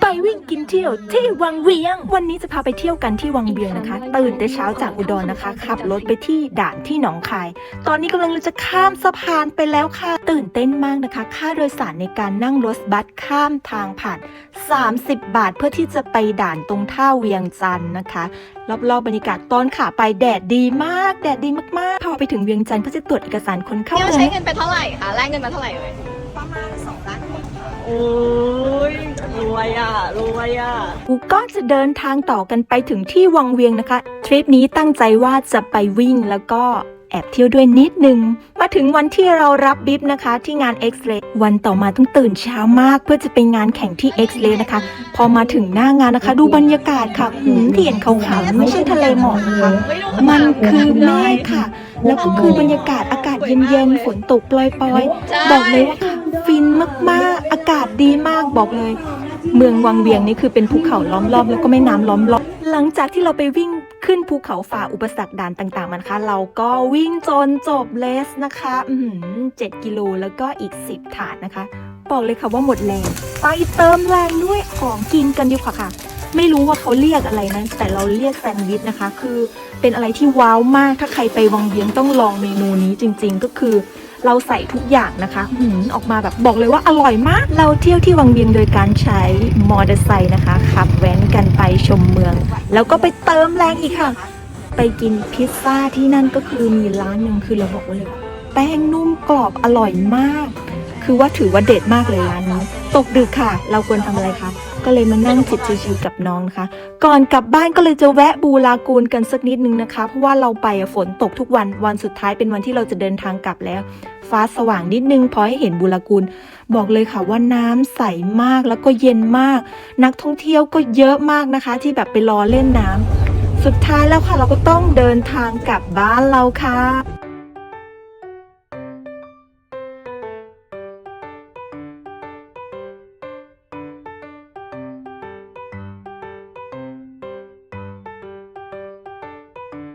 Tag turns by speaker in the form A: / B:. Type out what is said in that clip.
A: ไปวิ่งกินเที่ยวที่วังเวียง วันนี้จะพาไปเที่ยวกันที่วังเวียงนะคะ ตื่นแต่เช้าจากอุดรนะคะ ขับรถไปที่ด่านที่หนองคาย ตอนนี้กำลังจะข้ามสะพานไปแล้วค่ะ ตื่นเต้นมากนะคะ ค่าโดยสารในการนั่งรถบัสข้ามทางผ่าน 30 บาทเพื่อที่จะไปด่านตรงท่าเวียงจันทร์นะคะรอบๆบรรยากาศตอนขาไปแดดดีมาก แดดดีมากๆพอไปถึงเวียงจันทร์ก็จะตรวจเอกสารคนเข้า
B: เนี่ย
A: เมือง
B: ใช้เงินไปเท่าไหร่คะแลกเงินมาเท่าไหร่เอ่ย
C: ประมาณสองล้านกว่าค่ะ
B: โอ้ยรวยอะรวยอะ
A: กูก็จะเดินทางต่อกันไปถึงที่วังเวียงนะคะ ทริปนี้ตั้งใจว่าจะไปวิ่งแล้วก็แอบเที่ยวด้วยนิดนึง มาถึงวันที่เรารับบิฟนะคะ ที่งาน X-Ray วันต่อมาต้องตื่นเช้ามาก เพื่อจะไปงานแข่งที่ X-Ray นะคะ พอมาถึงหน้างานนะคะ ดูบรรยากาศค่ะหืมที่เห็นขาวๆไม่ใช่ทะเลหมอกนะคะ มันคือเมฆค่ะ แล้วก็คือบรรยากาศอากาศเย็นๆฝนตกปล่อยๆบอกเลยว่าค่ะ ฟินมากๆ อากาศดีมากบอกเลย เมืองวังเวียงนี่คือเป็นภูเขาล้อมรอบแล้วก็แม่น้ำล้อมรอบ หลังจากที่เราไปวิ่งขึ้นภูเขาฝ่าอุปสรรคด่านต่างๆมานคะเราก็วิ่งจนจบเลสนะคะอือเจ็ดกิโลแล้วก็อีก 10 ถาดนะคะ บอกเลยค่ะว่าหมดแรงไปเติมแรงด้วยของกินกันดีกว่าค่ะ ไม่รู้ว่าเขาเรียกอะไรนะ แต่เราเรียกแซนด์วิชนะคะ คือเป็นอะไรที่ว้าวมากถ้าใครไปวังเวียงต้องลองเมนูนี้จริง ๆ ก็คือ เราใส่ทุกอย่างนะคะหืมออกมาแบบบอกเลยว่าอร่อยมาก เราเที่ยวที่วังเวียงโดยการใช้มอเตอร์ไซค์นะคะขับแว้นกันไปชมเมือง แล้วก็ไปเติมแรงอีกค่ะ ไปกินพิซซ่าที่นั่นก็คือมีร้านหนึ่งคือเราบอกว่าเลยว่าแป้งนุ่มกรอบอร่อยมาก คือว่าถือว่าเด็ดมากเลยร้านนี้ตกดึกค่ะ เราควรทำอะไรคะ ก็เลยมานั่งจิบชิวๆกับน้องนะคะ ก่อนกลับบ้านก็เลยจะแวะบูลากูนกันสักนิดนึงนะคะ เพราะว่าเราไปฝนตกทุกวันวันสุดท้ายเป็นวันที่เราจะเดินทางกลับแล้ว ฟ้าสว่างนิดนึงพอให้เห็นบูลากูนบอกเลยค่ะว่าน้ำใสมากแล้วก็เย็นมาก นักท่องเที่ยวก็เยอะมากนะคะ ที่แบบไปรอเล่นน้ำสุดท้ายแล้วค่ะเราก็ต้องเดินทางกลับบ้านเราค่ะ